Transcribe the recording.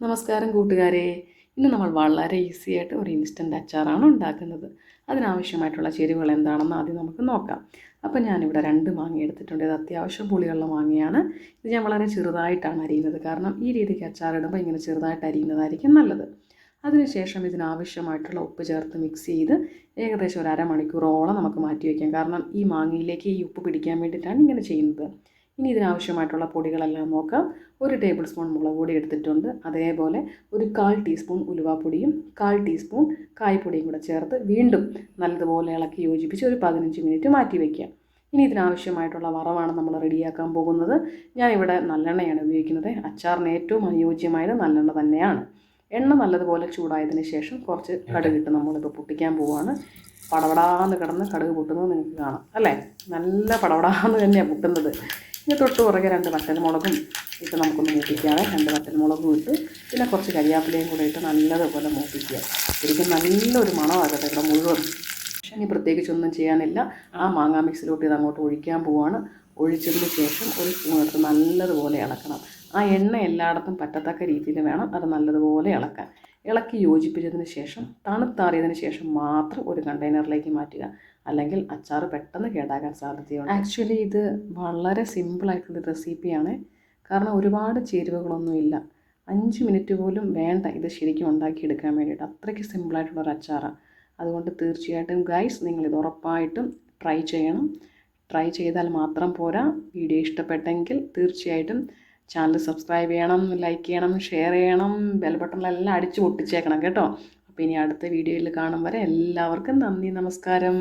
നമസ്കാരം കൂട്ടുകാരെ. ഇന്ന് നമ്മൾ വളരെ ഈസി ആയിട്ട് ഒരു ഇൻസ്റ്റന്റ് അച്ചാറാണ് ഉണ്ടാക്കുന്നത്. അതിനാവശ്യമായിട്ടുള്ള ചേരുവകൾ എന്താണെന്ന് ആദ്യം നമുക്ക് നോക്കാം. അപ്പോൾ ഞാനിവിടെ രണ്ട് മാങ്ങ എടുത്തിട്ടുണ്ട്. ഇത് അത്യാവശ്യം പുളിയുള്ള മാങ്ങയാണ്. ഇത് ഞാൻ വളരെ ചെറുതായിട്ടാണ് അരിയുന്നത്. കാരണം ഈ രീതിക്ക് അച്ചാറിടുമ്പോൾ ഇങ്ങനെ ചെറുതായിട്ട് അരിയുന്നതായിരിക്കും നല്ലത്. അതിനുശേഷം ഇതിനാവശ്യമായിട്ടുള്ള ഉപ്പ് ചേർത്ത് മിക്സ് ചെയ്ത് ഏകദേശം ഒരു അരമണിക്കൂറോളം നമുക്ക് മാറ്റി വയ്ക്കാം കാരണം ഈ മാങ്ങയിലേക്ക് ഈ ഉപ്പ് പിടിക്കാൻ വേണ്ടിയിട്ടാണ് ഇങ്ങനെ ചെയ്യുന്നത്. ഇനി ഇതിനാവശ്യമായിട്ടുള്ള പൊടികളെല്ലാം നോക്കാം. ഒരു ടേബിൾ സ്പൂൺ മുളക് പൊടി എടുത്തിട്ടുണ്ട്. അതേപോലെ ഒരു കാൽ ടീസ്പൂൺ ഉലുവാപ്പൊടിയും കാൽ ടീസ്പൂൺ കായ്പൊടിയും കൂടെ ചേർത്ത് വീണ്ടും നല്ലതുപോലെ ഇളക്കി യോജിപ്പിച്ച് ഒരു പതിനഞ്ച് മിനിറ്റ് മാറ്റി വയ്ക്കാം ഇനി ഇതിനാവശ്യമായിട്ടുള്ള വറവാണ് നമ്മൾ റെഡിയാക്കാൻ പോകുന്നത്. ഞാനിവിടെ നല്ലെണ്ണയാണ് ഉപയോഗിക്കുന്നത്. അച്ചാറിന് ഏറ്റവും അനുയോജ്യമായത് നല്ലെണ്ണ തന്നെയാണ്. എണ്ണ നല്ലതുപോലെ ചൂടായതിന് ശേഷം കുറച്ച് കടുക് കടുകിട്ട് നമ്മളിപ്പോൾ പൊട്ടിക്കാൻ പോവുകയാണ് പടപടാന്ന് കിടന്ന് കടുക് പൊട്ടുന്നത് നിങ്ങൾക്ക് കാണാം. അല്ലേ? നല്ല പടപടാന്ന് തന്നെയാണ് പൊട്ടുന്നത്. ഇനി തൊട്ട് പുറകെ രണ്ട് വറ്റൽമുളകും ഇട്ട് നമുക്കൊന്ന് മൂപ്പിക്കാതെ രണ്ട് വറ്റൽമുളകും ഇട്ട് പിന്നെ കുറച്ച് കരിയാപ്പിലയും കൂടെ ഇട്ട് നല്ലതുപോലെ മൂപ്പിക്കുക. ശരിക്കും നല്ലൊരു മണമാകട്ടെ ഇവിടെ മുഴുവൻ. പക്ഷേ ഇനി പ്രത്യേകിച്ചൊന്നും ചെയ്യാനില്ല. ആ മാങ്ങാ മിക്സിലോട്ട് ഇത് അങ്ങോട്ട് ഒഴിക്കാൻ പോവാണ്. ഒഴിച്ചതിന് ശേഷം ഒരു സ്പൂൺ എടുത്ത് നല്ലതുപോലെ ഇളക്കണം. ആ എണ്ണ എല്ലായിടത്തും പറ്റത്തക്ക രീതിയിൽ വേണം അത് നല്ലതുപോലെ ഇളക്കാൻ. ഇളക്കി യോജിപ്പിച്ചതിന് ശേഷം തണുത്താറിയതിന് ശേഷം മാത്രം ഒരു കണ്ടെയ്നറിലേക്ക് മാറ്റുക. അല്ലെങ്കിൽ അച്ചാർ പെട്ടെന്ന് കേടാകാൻ സാധ്യതയുണ്ട്. ആക്ച്വലി ഇത് വളരെ സിമ്പിളായിട്ടുള്ള റെസിപ്പിയാണ്. കാരണം ഒരുപാട് ചേരുവകളൊന്നുമില്ല അഞ്ച് മിനിറ്റ് പോലും വേണ്ട ഇത് ശരിക്കും ഉണ്ടാക്കിയെടുക്കാൻ വേണ്ടിയിട്ട്. അത്രയ്ക്ക് സിമ്പിളായിട്ടുള്ള ഒരു അച്ചാറാണ് അതുകൊണ്ട് തീർച്ചയായിട്ടും ഗൈസ് ഇത് ഉറപ്പായിട്ടും ട്രൈ ചെയ്യണം. ട്രൈ ചെയ്താൽ മാത്രം പോരാ. വീഡിയോ ഇഷ്ടപ്പെട്ടെങ്കിൽ തീർച്ചയായിട്ടും ചാനൽ സബ്സ്ക്രൈബ് ചെയ്യണം ലൈക്ക് ചെയ്യണം ഷെയർ ചെയ്യണം ബെൽ ബട്ടണിലെല്ലാം അടിച്ച് പൊട്ടിച്ചേക്കണം കേട്ടോ. അപ്പോൾ ഇനി അടുത്ത വീഡിയോയിൽ കാണും വരെ എല്ലാവർക്കും നന്ദി നമസ്കാരം.